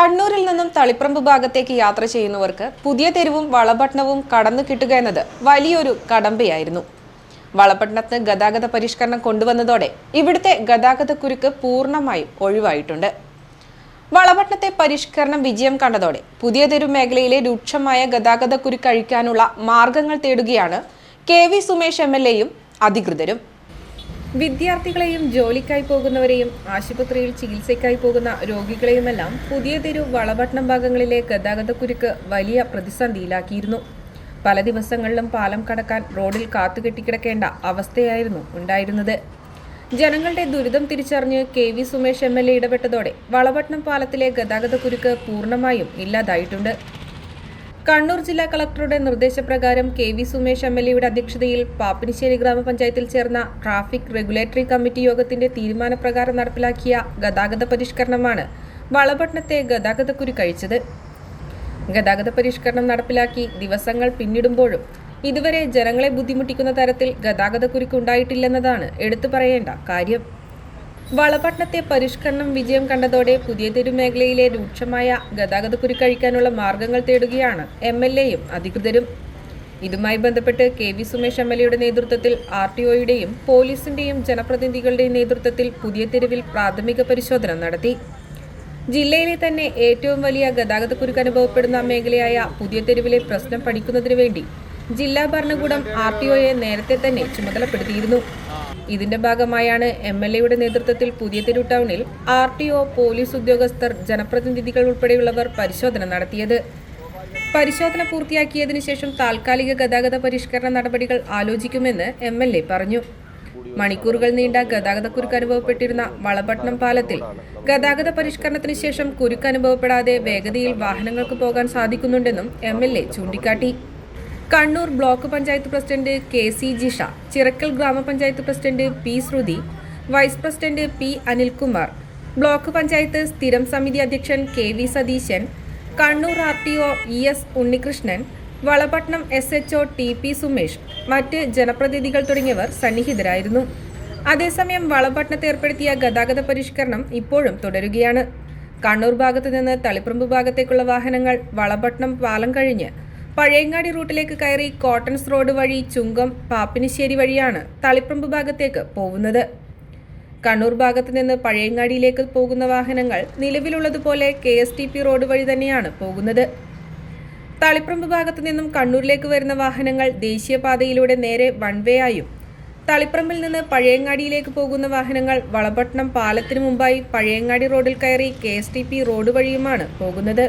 കണ്ണൂരിൽ നിന്നും തളിപ്പറമ്പ് ഭാഗത്തേക്ക് യാത്ര ചെയ്യുന്നവർക്ക് പുതിയ തെരുവും വളപട്ടണവും കടന്നു കിട്ടുക എന്നത് വലിയൊരു കടമ്പയായിരുന്നു. വളപട്ടണത്ത് ഗതാഗത പരിഷ്കരണം കൊണ്ടുവന്നതോടെ ഇവിടുത്തെ ഗതാഗത കുരുക്ക് പൂർണമായും ഒഴിവായിട്ടുണ്ട്. വളപട്ടണത്തെ പരിഷ്കരണം വിജയം കണ്ടതോടെ പുതിയ തെരു മേഖലയിലെ രൂക്ഷമായ ഗതാഗത കുരുക്ക് അഴിക്കാനുള്ള മാർഗങ്ങൾ തേടുകയാണ് K V Sumesh M L എയും അധികൃതരും. വിദ്യാർത്ഥികളെയും ജോലിക്കായി പോകുന്നവരെയും ആശുപത്രിയിൽ ചികിത്സയ്ക്കായി പോകുന്ന രോഗികളെയുമെല്ലാം പുതിയ തെരു വളപട്ടണം ഭാഗങ്ങളിലെ ഗതാഗതക്കുരുക്ക് വലിയ പ്രതിസന്ധിയിലാക്കിയിരുന്നു. പല ദിവസങ്ങളിലും പാലം കടക്കാൻ റോഡിൽ കാത്തുകെട്ടിക്കിടക്കേണ്ട അവസ്ഥയായിരുന്നു ഉണ്ടായിരുന്നത്. ജനങ്ങളുടെ ദുരിതം തിരിച്ചറിഞ്ഞ് K V Sumesh M L A ഇടപെട്ടതോടെ Valapattanam പാലത്തിലെ ഗതാഗതക്കുരുക്ക് പൂർണമായും ഇല്ലാതായിട്ടുണ്ട്. കണ്ണൂർ ജില്ലാ കളക്ടറുടെ നിർദ്ദേശപ്രകാരം K V Sumesh M L എയുടെ അധ്യക്ഷതയിൽ പാപ്പിനിശ്ശേരി ഗ്രാമപഞ്ചായത്തിൽ ചേർന്ന ട്രാഫിക് റെഗുലേറ്ററി കമ്മിറ്റി യോഗത്തിന്റെ തീരുമാനപ്രകാരം നടപ്പിലാക്കിയ ഗതാഗത പരിഷ്കരണമാണ് വളപട്ടണത്തെ ഗതാഗതക്കുരുക്കഴിച്ചത് ഗതാഗത പരിഷ്കരണം നടപ്പിലാക്കി ദിവസങ്ങൾ പിന്നിടുമ്പോഴും ഇതുവരെ ജനങ്ങളെ ബുദ്ധിമുട്ടിക്കുന്ന തരത്തിൽ ഗതാഗതക്കുരുക്ക് ഉണ്ടായിട്ടില്ലെന്നതാണ് എടുത്തു പറയേണ്ട കാര്യം. വളപട്ടണത്തെ പരിഷ്കരണം വിജയം കണ്ടതോടെ പുതിയ തെരുമേഖലയിലെ രൂക്ഷമായ ഗതാഗത കുരുക്കഴിക്കാനുള്ള മാർഗങ്ങൾ തേടുകയാണ് എം എൽ എയും അധികൃതരും. ഇതുമായി ബന്ധപ്പെട്ട് K V Sumesh M L എയുടെ നേതൃത്വത്തിൽ ആർ ടി ഒയുടെയും പോലീസിന്റെയും ജനപ്രതിനിധികളുടെയും നേതൃത്വത്തിൽ പുതിയ തെരുവിൽ പ്രാഥമിക പരിശോധന നടത്തി. ജില്ലയിലെ തന്നെ ഏറ്റവും വലിയ ഗതാഗത കുരുക്ക് അനുഭവപ്പെടുന്ന മേഖലയായ പുതിയ തെരുവിലെ പ്രശ്നം പഠിക്കുന്നതിനു വേണ്ടി ജില്ലാ ഭരണകൂടം ആർ ടി ഒയെ നേരത്തെ തന്നെ ചുമതലപ്പെടുത്തിയിരുന്നു. ഇതിന്റെ ഭാഗമായാണ് എം എൽ എയുടെ നേതൃത്വത്തിൽ പുതിയ തെരു ടൗണിൽ ആർ ടി ഒ പോലീസ് ഉദ്യോഗസ്ഥർ ജനപ്രതിനിധികൾ ഉൾപ്പെടെയുള്ളവർ പരിശോധന നടത്തിയത്. പരിശോധന പൂർത്തിയാക്കിയതിനു ശേഷം താൽക്കാലിക ഗതാഗത പരിഷ്കരണ നടപടികൾ ആലോചിക്കുമെന്ന് എം എൽ എ പറഞ്ഞു. മണിക്കൂറുകൾ നീണ്ട ഗതാഗതക്കുരുക്ക് അനുഭവപ്പെട്ടിരുന്ന വളപട്ടണം പാലത്തിൽ ഗതാഗത പരിഷ്കരണത്തിന് ശേഷം കുരുക്ക് അനുഭവപ്പെടാതെ വേഗതയിൽ വാഹനങ്ങൾക്ക് പോകാൻ സാധിക്കുന്നുണ്ടെന്നും എം എൽ എ ചൂണ്ടിക്കാട്ടി. Kannur block panchayat president K C Jisha Chirakkal ഗ്രാമപഞ്ചായത്ത് president P Shruthi vice president P Anilkumar block panchayat സ്ഥിരം സമിതി അധ്യക്ഷൻ K V Satheesan Kannur R T O E S Unnikrishnan Valapattanam S H O T P Sumesh മറ്റ് ജനപ്രതിനിധികൾ തുടങ്ങിയവർ സന്നിഹിതരായിരുന്നു. അതേസമയം വളപട്ടണത്ത് ഏർപ്പെടുത്തിയ ഗതാഗത പരിഷ്കരണം ഇപ്പോഴും തുടരുകയാണ്. കണ്ണൂർ ഭാഗത്തുനിന്ന് തളിപ്പറമ്പ് ഭാഗത്തേക്കുള്ള വാഹനങ്ങൾ വളപട്ടണം പാലം കഴിഞ്ഞ് പഴയങ്ങാടി റൂട്ടിലേക്ക് കയറി കോട്ടൺസ് റോഡ് വഴി ചുങ്കം പാപ്പിനിശ്ശേരി വഴിയാണ് തളിപ്പറമ്പ് ഭാഗത്തേക്ക് പോകുന്നത് കണ്ണൂർ ഭാഗത്ത് നിന്ന് പഴയങ്ങാടിയിലേക്ക് പോകുന്ന വാഹനങ്ങൾ നിലവിലുള്ളതുപോലെ K S T P road വഴി തന്നെയാണ് പോകുന്നത്. തളിപ്പറമ്പ് ഭാഗത്ത് നിന്നും കണ്ണൂരിലേക്ക് വരുന്ന വാഹനങ്ങൾ ദേശീയപാതയിലൂടെ നേരെ വൺ വേ ആയും തളിപ്പറമ്പിൽ നിന്ന് പഴയങ്ങാടിയിലേക്ക് പോകുന്ന വാഹനങ്ങൾ വളപട്ടണം പാലത്തിനു മുമ്പായി പഴയങ്ങാടി റോഡിൽ കയറി കെ റോഡ് വഴിയുമാണ് പോകുന്നത്.